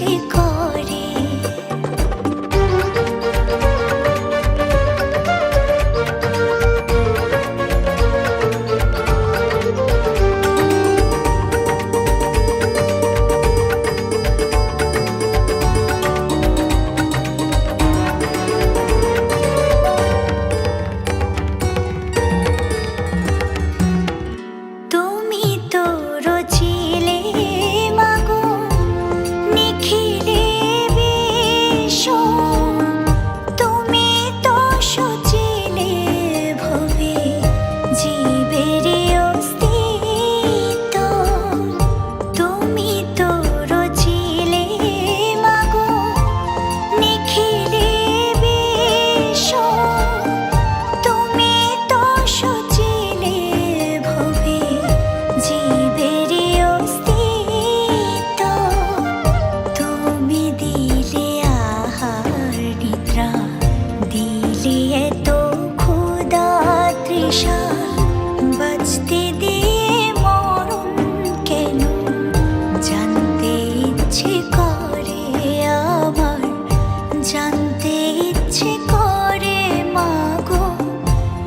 she called.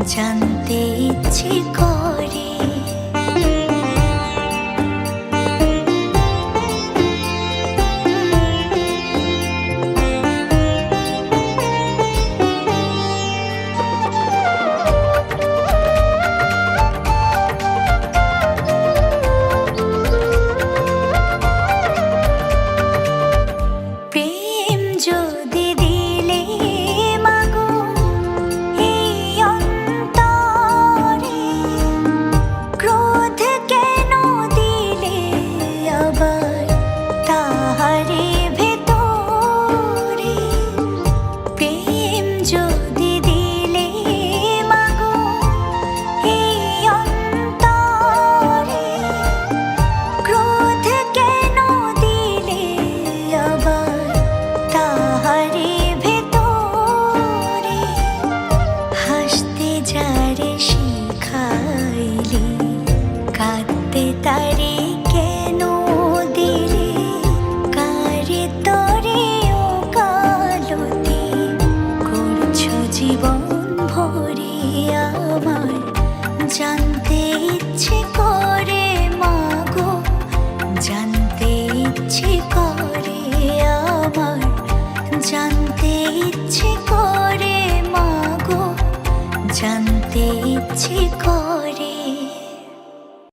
জানতে ইচ্ছে কর কেন কারে জীবন জানতে ইচ্ছে করে মাগো, জানতে ইচ্ছে করে জানতে ইচ্ছে করে মাগো, জানতে ইচ্ছে করে